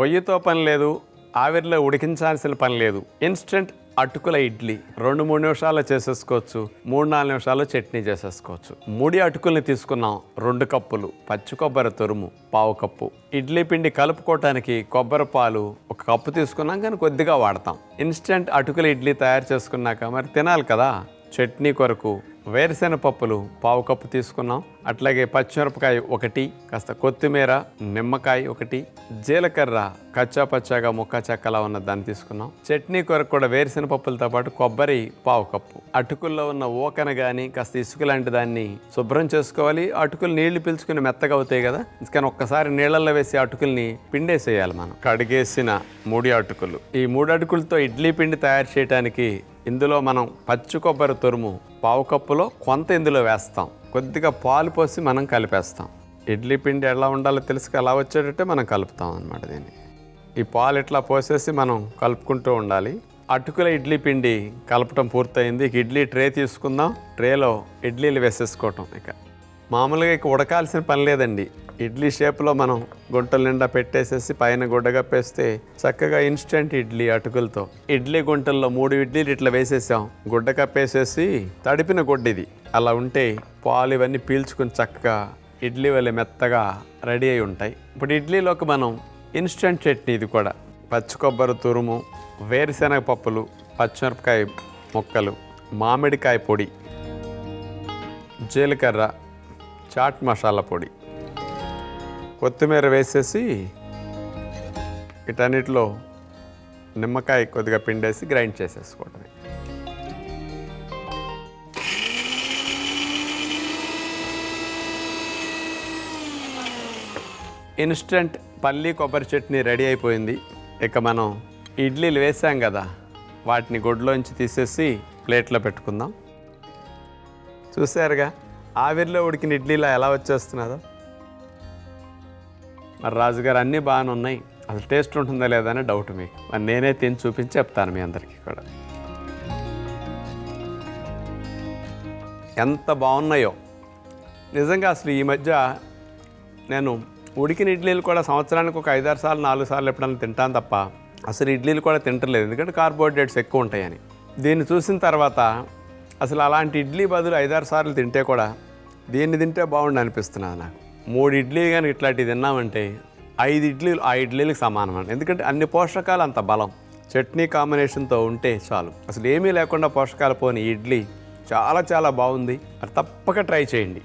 పొయ్యితో పని లేదు ఆవిరిలో ఉడికించాల్సిన పని లేదు. ఇన్స్టెంట్ అటుకుల ఇడ్లీ. రెండు మూడు నిమిషాల్లో చేసేసుకోవచ్చు. మూడు నాలుగు నిమిషాల్లో చట్నీ చేసేసుకోవచ్చు. ముడి అటుకుల్ని తీసుకున్నాం. రెండు కప్పులు. పచ్చి కొబ్బరి తురుము. పావు కప్పు. ఇడ్లీ పిండి కలుపుకోవటానికి కొబ్బరి పాలు ఒక కప్పు తీసుకున్నాం కానీ కొద్దిగా వాడతాం. ఇన్స్టెంట్ అటుకుల ఇడ్లీ తయారు చేసుకున్నాక మరి తినాలి కదా? చట్నీ కొరకు వేరుశెనగ పప్పులు పావు కప్పు తీసుకున్నాం. అట్లాగే పచ్చిమిరపకాయ ఒకటి కాస్త కొత్తిమీర నిమ్మకాయ ఒకటి జీలకర్ర కచ్చా పచ్చాగా ముక్క చెక్కలా ఉన్న దాన్ని తీసుకున్నాం. చట్నీ కొరకు కూడా వేరుశెనగ పప్పులతో పాటు కొబ్బరి పావు కప్పు. అటుకుల్లో ఉన్న ఓకన కానీ కాస్త ఇసుక లాంటి దాన్ని శుభ్రం చేసుకోవాలి. అటుకులు నీళ్ళు పీల్చుకుని మెత్తగా అవుతాయి కదా ఇందుకని ఒక్కసారి నీళ్ళల్లో వేసి అటుకుల్ని పిండేసేయాలి మనం. కడిగేసిన మూడి అటుకులు. ఈ మూడు అటుకులతో ఇడ్లీ పిండి తయారు చేయడానికి ఇందులో మనం పచ్చి కొబ్బరి తురుము పావు కప్పులో కొంత ఇందులో వేస్తాం. కొద్దిగా పాలు పోసి మనం కలిపేస్తాం. ఇడ్లీ పిండి ఎలా ఉండాలో తెలుసు అలా వచ్చేటట్టే మనం కలుపుతాం అనమాట దీన్ని. ఈ పాలు ఇట్లా పోసేసి మనం కలుపుకుంటూ ఉండాలి. అటుకుల ఇడ్లీ పిండి కలపటం పూర్తయింది. ఇక ఇడ్లీ ట్రే తీసుకుందాం. ట్రేలో ఇడ్లీలు వేసేసుకోవటం ఇక. మామూలుగా ఇక ఉడకాల్సిన పని లేదండి. ఇడ్లీ షేప్లో మనం గుంటల నిండా పెట్టేసేసి పైన గుడ్డ కప్పేస్తే చక్కగా ఇన్స్టెంట్ ఇడ్లీ అటుకులతో. ఇడ్లీ గుంటల్లో మూడు ఇడ్లీలు ఇట్లా వేసేసాం. గుడ్డ కప్పేసేసి తడిపిన గుడ్డ ఇది. అలా ఉంటే పాలు ఇవన్నీ పీల్చుకుని చక్కగా ఇడ్లీ వల్ల మెత్తగా రెడీ అయి ఉంటాయి. ఇప్పుడు ఇడ్లీలోకి మనం ఇన్స్టెంట్ చట్నీ ఇది కూడా. పచ్చి కొబ్బరి తురుము వేరుశెనగ పప్పులు పచ్చిమిరపకాయ ముక్కలు మామిడికాయ పొడి జీలకర్ర చాట్ మసాలా పొడి. కొత్తిమీర వేసేసి వీటన్నిటిలో నిమ్మకాయ కొద్దిగా పిండేసి గ్రైండ్ చేసేసుకోవటమే. ఇన్స్టెంట్ పల్లి కొబ్బరి చట్నీ రెడీ అయిపోయింది. ఇక మనం ఇడ్లీలు వేసాం కదా వాటిని గుడ్లోంచి తీసేసి ప్లేట్లో పెట్టుకుందాం. చూసారుగా ఆవిరిలో ఉడికిన ఇడ్లీలా ఎలా వచ్చేస్తున్నదో. మరి రాజుగారు అన్నీ బాగానే ఉన్నాయి. అసలు టేస్ట్ ఉంటుందా లేదా అని డౌట్ మీకు. మరి నేనే తిని చూపించి చెప్తాను మీ అందరికీ కూడా. ఎంత బాగున్నాయో. నిజంగా అసలు ఈ మధ్య నేను ఉడికిన ఇడ్లీలు కూడా సంవత్సరానికి ఒక ఐదారు సార్లు నాలుగు సార్లు ఎప్పుడైనా తింటాను తప్ప అసలు ఇడ్లీలు కూడా తింటలేదు. ఎందుకంటే కార్బోహైడ్రేట్స్ ఎక్కువ ఉంటాయని. దీన్ని చూసిన తర్వాత అసలు అలాంటి ఇడ్లీ బదులు ఐదారు సార్లు తింటే కూడా దీన్ని తింటే బాగుండి అనిపిస్తున్నాను నాకు. మూడు ఇడ్లీ కానీ ఇట్లాంటివి తిన్నామంటే ఐదు ఇడ్లీలు ఆ ఇడ్లీలకు సమానం అండి. ఎందుకంటే అన్ని పోషకాలు అంత బలం. చట్నీ కాంబినేషన్తో ఉంటే చాలు. అసలు ఏమీ లేకుండా పోషకాలు పోని ఇడ్లీ చాలా చాలా బాగుంది. అది తప్పక ట్రై చేయండి.